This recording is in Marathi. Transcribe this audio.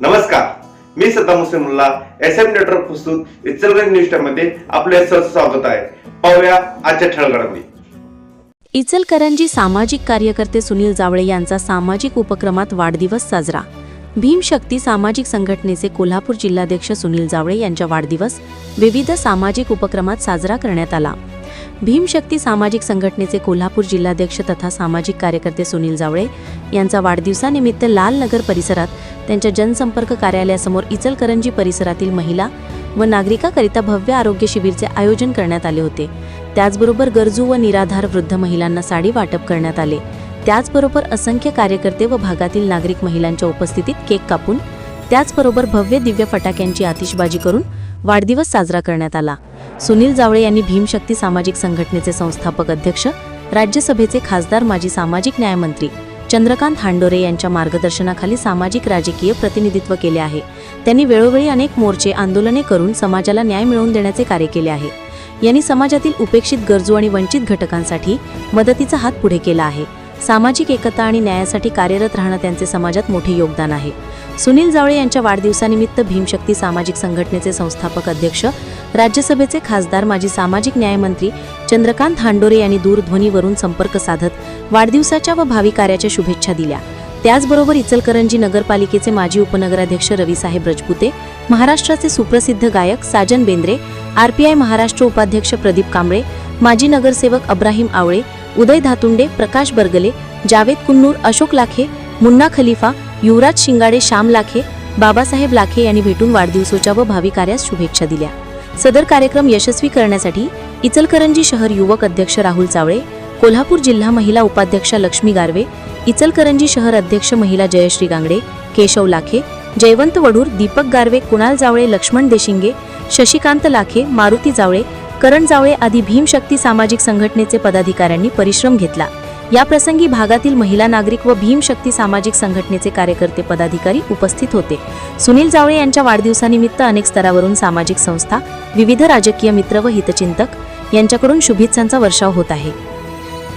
नमस्कार. मी Saddam Husen S M network प्रस्तुत इचलगंज न्यूजमध्ये आपले सहर्ष स्वागत आहे. पाहूया आजच्या ठळगडामध्ये इचलकरंजी सामाजिक कार्यकर्ते सुनील जावळे यांचा सामाजिक उपक्रमात वाढदिवस साजरा. भीमशक्ती सामाजिक संघटनेचे कोल्हापूर जिल्हाध्यक्ष सुनील जावळे यांचा वाढदिवस विविध सामाजिक उपक्रमात साजरा करण्यात आला. भीमशक्ती सामाजिक संघटनेचे कोल्हापूर जिल्हाध्यक्ष तथा सामाजिक कार्यकर्ते सुनील जावळे यांचा वाढदिवसानिमित्त लाल नगर परिसरात त्यांच्या जनसंपर्क कार्यालयासमोर इचलकरंजी परिसरातील महिला व नागरिकाकरिता भव्य आरोग्य शिबिरचे आयोजन करण्यात आले होते. त्याचबरोबर गरजू व निराधार वृद्ध महिलांना साडी वाटप करण्यात आले. त्याचबरोबर असंख्य कार्यकर्ते व भागातील नागरिक महिलांच्या उपस्थितीत केक कापून त्याचबरोबर भव्य दिव्य फटाक्यांची आतिषबाजी करून वाढदिवस साजरा करण्यात आला. सुनील जावळे यांनी भीमशक्ती सामाजिक संघटनेचे संस्थापक अध्यक्ष राज्यसभेचे खासदार माजी सामाजिक न्यायमंत्री चंद्रकांत हांडोरे यांच्या मार्गदर्शनाखाली सामाजिक राजकीय प्रतिनिधित्व केले आहे. त्यांनी वेळोवेळी अनेक मोर्चे आंदोलने करून समाजाला न्याय मिळवून देण्याचे कार्य केले आहे. यांनी समाजातील उपेक्षित गरजू आणि वंचित घटकांसाठी मदतीचा हात पुढे केला आहे. सामाजिक एकता आणि न्यायासाठी कार्यरत राहणं त्यांचे समाजात मोठे योगदान आहे. सुनील जावळे यांच्या वाढदिवसानिमित्त भीमशक्ती सामाजिक संघटनेचे संस्थापक अध्यक्ष राज्यसभेचे खासदार माजी सामाजिक न्यायमंत्री चंद्रकांत हांडोरे यांनी दूरध्वनीवरून संपर्क साधत वाढदिवसाच्या व भावी कार्याच्या शुभेच्छा दिल्या. त्याचबरोबर इचलकरंजी नगरपालिकेचे माजी उपनगराध्यक्ष रविसाहेब रजपुते महाराष्ट्राचे सुप्रसिद्ध गायक साजन बेंद्रे आरपीआय महाराष्ट्र उपाध्यक्ष प्रदीप कांबळे माजी नगरसेवक अब्राहिम आवळे उदय धातुंडे प्रकाश बर्गले जावेद कुन्नूर अशोक लाखे मुन्ना खलिफा युवराज शिंगाडे श्याम लाखे बाबासाहेब लाखे यांनी भेटून वाढदिवसोच्या व भावी कार्यास शुभेच्छा दिल्या. सदर कार्यक्रम यशस्वी करण्यासाठी इचलकरंजी शहर युवक अध्यक्ष राहुल चावळे कोल्हापूर जिल्हा महिला उपाध्यक्षा लक्ष्मी गारवे इचलकरंजी शहर अध्यक्ष महिला जयश्री गांगडे केशव लाखे जयवंत वडूर दीपक गारवे कुणाल जावळे लक्ष्मण देशिंगे शशिकांत लाखे मारुती जावळे करण जावळे आदी भीमशक्ती सामाजिक संघटनेचे पदाधिकाऱ्यांनी परिश्रम घेतला. या प्रसंगी भागातील महिला नागरिक व भीमशक्ती सामाजिक संघटनेचे कार्यकर्ते पदाधिकारी उपस्थित होते. सुनील जावळे यांच्या वाढदिवसानिमित्त अनेक स्तरावरून सामाजिक संस्था विविध राजकीय मित्र व हितचिंतक यांच्याकडून शुभेच्छांचा वर्षाव होत आहे.